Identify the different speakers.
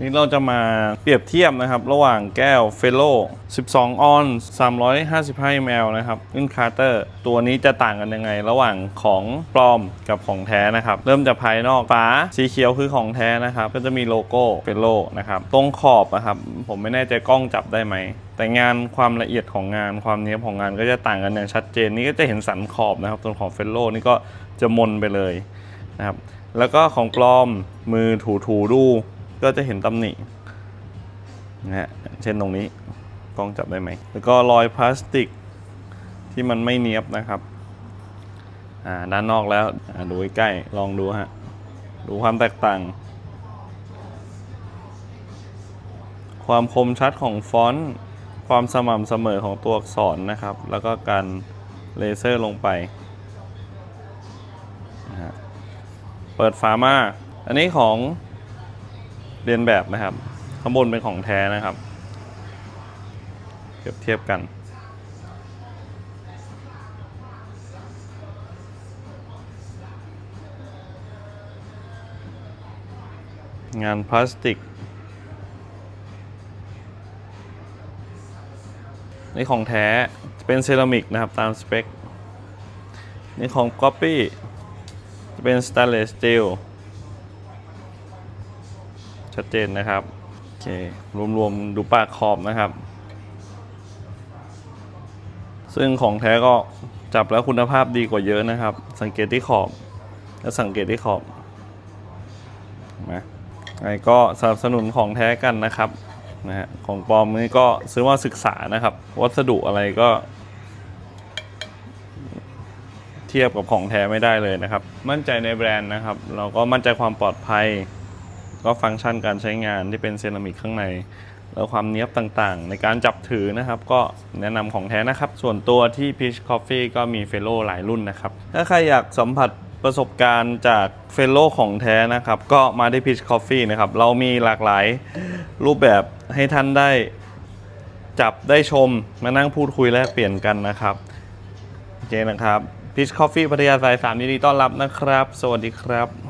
Speaker 1: นี่เราจะมาเปรียบเทียบนะครับ ระหว่างแก้วเฟลโล12 ออน 355 ml นะครับอินคาร์เตอร์ตัวนี้จะต่างกันยังไง ระหว่างของปลอมกับของแท้นะครับ เริ่มจากภายนอกฝาสีเขียวคือของแท้นะครับ ก็จะมีโลโก้เฟลโลนะครับตรงขอบนะครับ ผมไม่แน่ใจกล้องจับได้ไหมแต่งานความละเอียดของงานความเนี้ยบของงานก็จะต่างกันอย่างชัดเจนนี่ก็จะเห็นสันขอบนะครับส่วนของเฟลโลนี่ก็จะมนไปเลยนะครับแล้วก็ของปลอมมือถูถูๆดู ก็จะเห็นตำหนินะฮะเช่นตรงนี้กล้องจับได้ไหมแล้วก็รอยพลาสติกที่มันไม่เนียบนะครับอ่าด้านนอกแล้วดูใกล้ลองดูฮะดูความแตกต่าง ความคมชัดของฟอนต์ความสม่ำเสมอของตัวอักษรนะครับ แล้วก็การเลเซอร์ลงไปเปิดฝามา อันนี้ของ เรียนแบบนะครับ ข้างบนเป็นของแท้นะครับเปรียบเทียบกันงานพลาสติก นี่ของแท้ เป็นเซรามิกนะครับตามสเปค นี่ของ Copy จะเป็นส t ต n เลสสตีล ชัดเจนนะครับโอเครวมๆดูปากขอบนะครับ ซึ่งของแท้ก็จับแล้วคุณภาพดีกว่าเยอะนะครับ สังเกตที่ขอบและสังเกตที่ขอบเห็นไหมไงก็สนับสนุนของแท้กันนะครับนะฮะของปลอมนี่ก็ซื้อว่าศึกษานะครับ วัสดุอะไรก็ เทียบกับของแท้ไม่ได้เลยนะครับ มั่นใจในแบรนด์นะครับ เราก็มั่นใจความปลอดภัย ก็ฟังก์ชันการใช้งานที่เป็นเซรามิกข้างใน แล้วความเนี้ยบต่างๆ ในการจับถือนะครับ ก็แนะนำของแท้นะครับ ส่วนตัวที่ Peach Coffee ก็มีเฟลโลหลายรุ่นนะครับ ถ้าใครอยากสัมผัสประสบการณ์จากเฟลโลของแท้นะครับ ก็มาที่ Peach Coffee นะครับ เรามีหลากหลายรูปแบบให้ท่านได้จับได้ชมมานั่งพูดคุยแลกเปลี่ยนกันนะครับโอเคนะครับ Peach Coffee พัทยาสาย3ยินดีต้อนรับนะครับ สวัสดีครับ